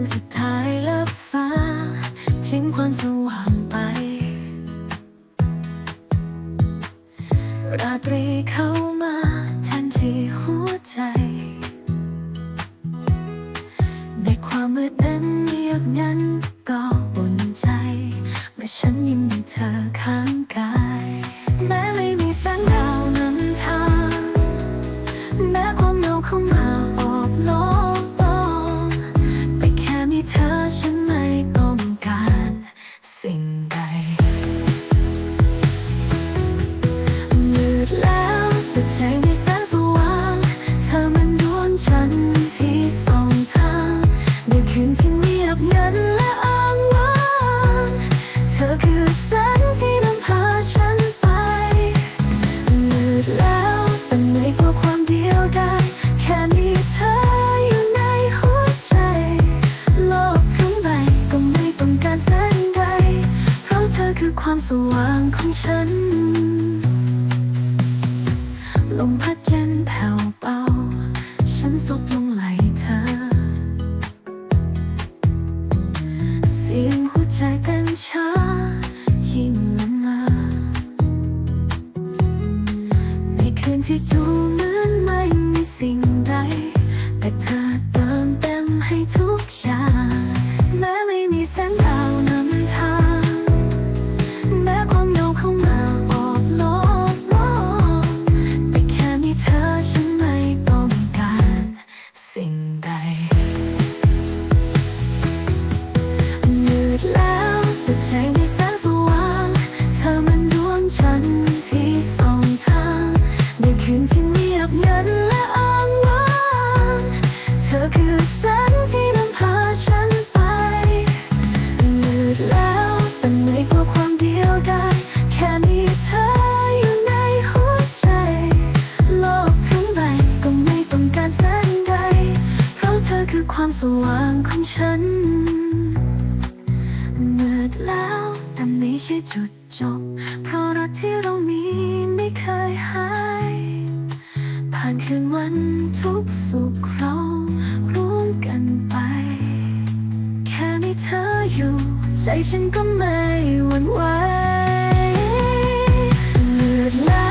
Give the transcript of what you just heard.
นสุดท้ายละบฟ้า ทิ้งความสว่างไป ราตรีเข้ามาแทนที่หัวใจ ในความมืดนั้นเงียบงันก็ แล้วแต่เหนื่อยกว่าความเดียวดายแค่มีเธออยู่ในหัวใจ โลกทั้งใบก็ไม่ต้องการแสงใด เพราะเธอคือความสว่างของฉัน ลมพัดเย็นแผ่วเบา ฉันซบลงไหลเธอ คืนที่ดูเหมือนไม่มีสิ่ง คืนที่เงียบงันและอ้างว้างเธอคือแสงที่นำพาฉันไปมืดแล้วแต่เหนื่อยกว่าความเดียวดายแค่มีเธออยู่ในหัวใจ โลกทั้งใบก็ไม่ต้องการแสงใด เพราะเธอคือความสว่างของฉันมืดแล้วแต่ไม่ใช่จุดจบ เพราะรักที่เรามีไม่เคยหายานคืนวันทุกสุขเราร่วมกันไป แค่มีเธออยู่ ใจฉันก็ไม่หวั่นไหวเลือดไหล